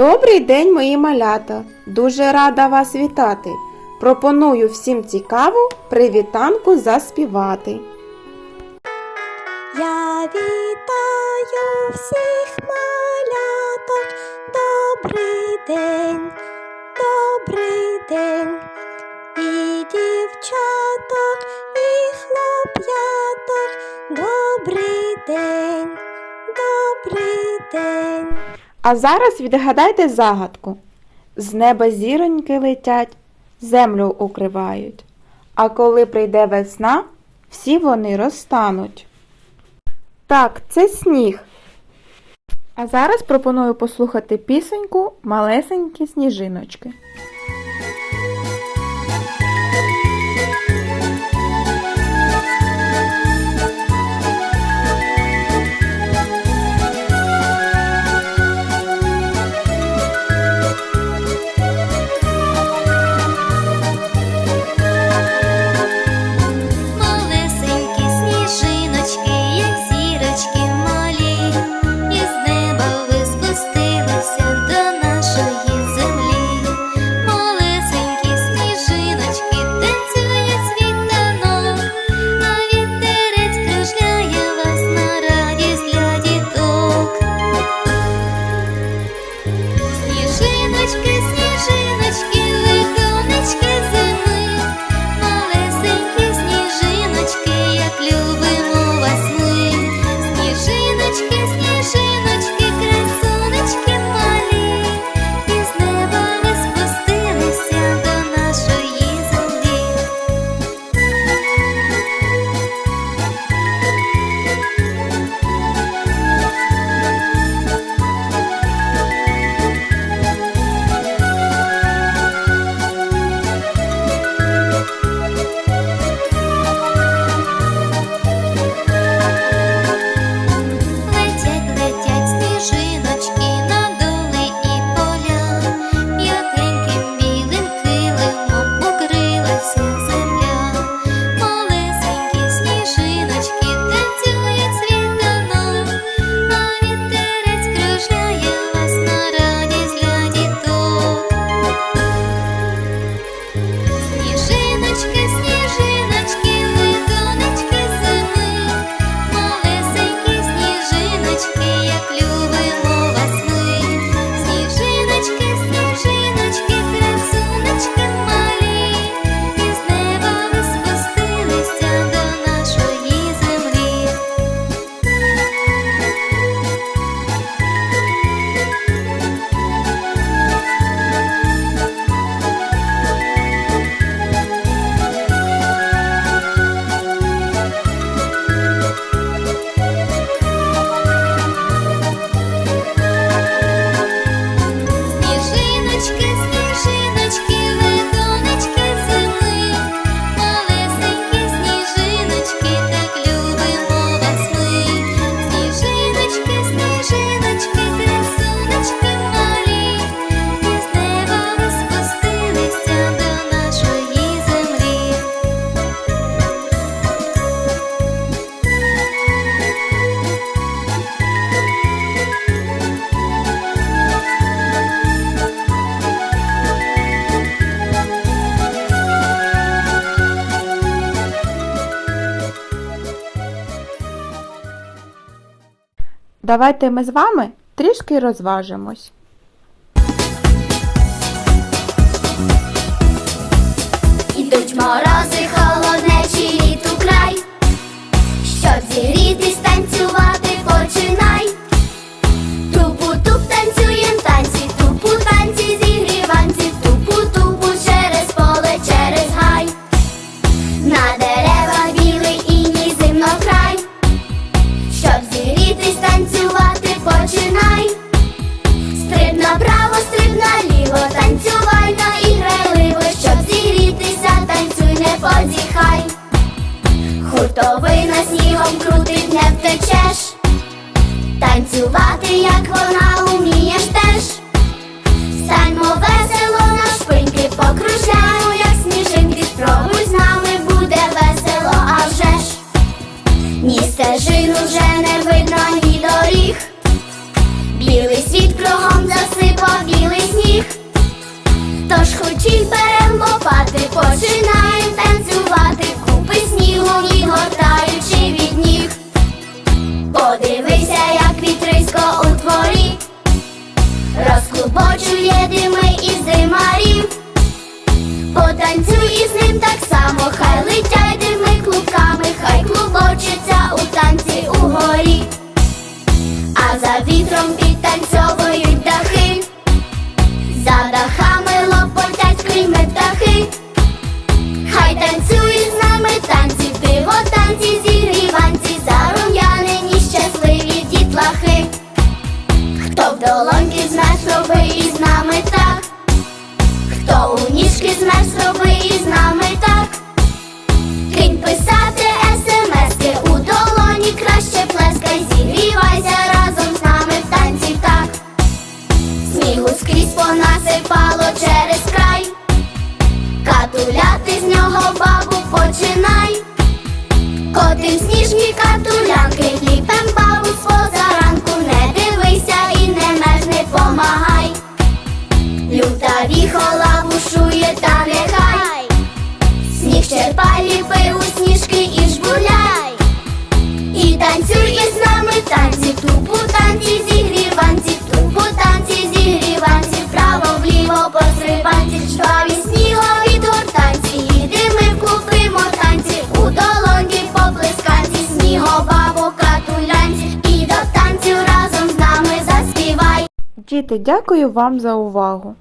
Добрий день, мої малята! Дуже рада вас вітати! Пропоную всім цікаву привітанку заспівати. Я вітаю всіх маляток. Добрий день, добрий день і дівчаток, і хлоп'яток. Добрий день, добрий день. А зараз відгадайте загадку. З неба зіроньки летять, землю укривають. А коли прийде весна, всі вони розтануть. Так, це сніг. А зараз пропоную послухати пісеньку Малесенькі сніжиночки. Давайте ми з вами трішки розважимось. Ідуть морози хуртовина снігом крутить, не втечеш, танцювати, як вона умієш теж, Станьмо весело на шпиньки покружляємо, як сніжинки, спробуй з нами буде весело, а вже ж. Ні стежин уже не видно, ні доріг, білий світ кругом засипав білий сніг, тож хочіть беремо пати, починаємо. Хто в долоньки з нас роби і з нами так, хто у ніжки з нас роби і з нами так, Кинь писати смски у долоні краще плескай, зігрівайся разом з нами в танці так, снігу скрізь понасипало через край, катуляти з нього бабу починай, котим сніжні катулянки. Діти, дякую вам за увагу!